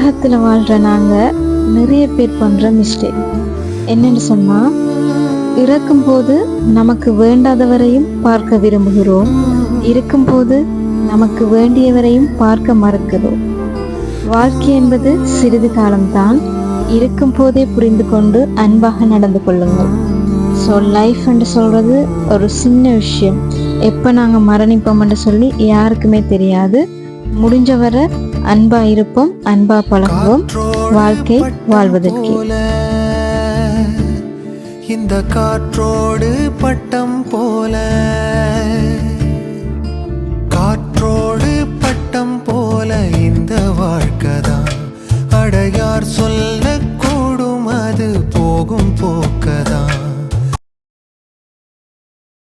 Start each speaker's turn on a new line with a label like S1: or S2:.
S1: உலகத்தில் வாழ்கிற நாங்கள் நிறைய பேர் பண்ணுற மிஸ்டேக் என்னென்னு சொன்னால் இறக்கும்போது நமக்கு வேண்டாதவரையும் பார்க்க விரும்புகிறோம். இருக்கும்போது நமக்கு வேண்டியவரையும் பார்க்க மறுக்கிறோம். வாழ்க்கை என்பது சிறிது காலம்தான். இருக்கும் போதே புரிந்து கொண்டு அன்பாக நடந்து கொள்ளுங்கள். ஸோ லைஃப் என்று சொல்கிறது ஒரு சின்ன விஷயம். எப்போ நாங்கள் மரணிப்போம்னு சொல்லி யாருக்குமே தெரியாது. முடிஞ்சவரை அன்பா இருப்போம் அன்பா பழகுவோம். வாழ்க்கை வாழ்வதற்கே.
S2: இந்த காற்றோடு பட்டம் போல காற்றோடு பட்டம் போல இந்த வாழ்க்கைதான் அடையார் சொல்லக்கூடும் அது போகும் போக்கதான்